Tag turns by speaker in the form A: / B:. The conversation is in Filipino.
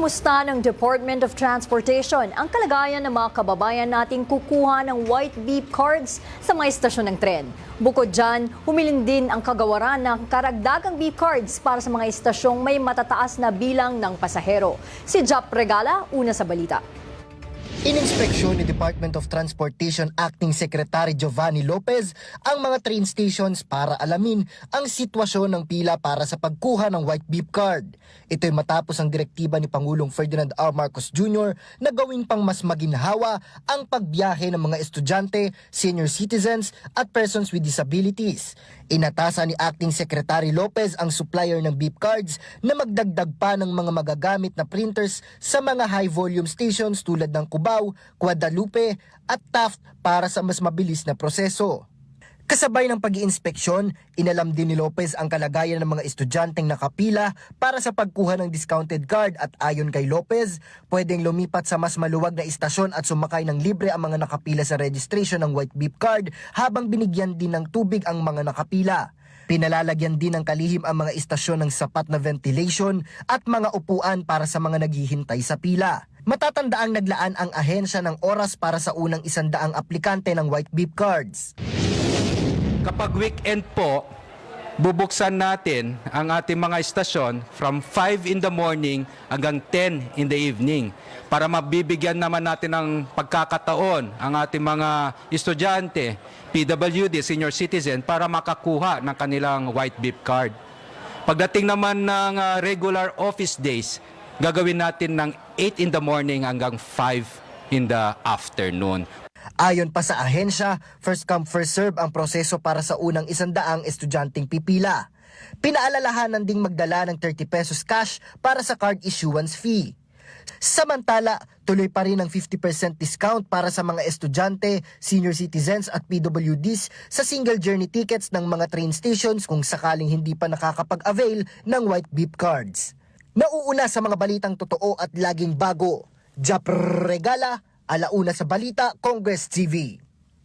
A: Kinimusta ng Department of Transportation ang kalagayan ng mga kababayan nating kukuha ng white beep cards sa mga istasyon ng tren. Bukod dyan, humiling din ang kagawaran ng karagdagang beep cards para sa mga istasyong may matataas na bilang ng pasahero. Si Jap Regala, una sa balita.
B: Ininspeksyon ni Department of Transportation Acting Secretary Giovanni Lopez ang mga train stations para alamin ang sitwasyon ng pila para sa pagkuha ng white beep card. Ito'y matapos ang direktiba ni Pangulong Ferdinand R. Marcos Jr. na gawing pang mas maginhawa ang pagbiyahe ng mga estudyante, senior citizens at persons with disabilities. Inatasa ni Acting Secretary Lopez ang supplier ng beep cards na magdagdag pa ng mga magagamit na printers sa mga high-volume stations tulad ng Cubao, Guadalupe at Taft para sa mas mabilis na proseso. Kasabay ng pag-iinspeksyon, inalam din ni Lopez ang kalagayan ng mga estudyanteng nakapila para sa pagkuha ng discounted card at ayon kay Lopez, pwedeng lumipat sa mas maluwag na istasyon at sumakay ng libre ang mga nakapila sa registration ng white beep card habang binigyan din ng tubig ang mga nakapila. Pinalalagyan din ng kalihim ang mga istasyon ng sapat na ventilation at mga upuan para sa mga naghihintay sa pila. Matatandaang naglaan ang ahensya ng oras para sa unang isandaang aplikante ng white beep cards.
C: Kapag weekend po, bubuksan natin ang ating mga istasyon from 5 in the morning hanggang 10 in the evening para mabibigyan naman natin ng pagkakataon ang ating mga estudyante, PWD, senior citizen para makakuha ng kanilang white beep card. Pagdating naman ng ah, regular office days, gagawin natin ng 8 in the morning hanggang 5 in the afternoon.
B: Ayon pa sa ahensya, first come first serve ang proseso para sa unang isandaang estudyanteng pipila. Pinaalalahanan ding magdala ng 30 pesos cash para sa card issuance fee. Samantala, tuloy pa rin ang 50% discount para sa mga estudyante, senior citizens at PWDs sa single journey tickets ng mga train stations kung sakaling hindi pa nakakapag-avail ng white beep cards. Nauuna sa mga balitang totoo at laging bago. Jap Regala, alauna sa balita, Congress TV.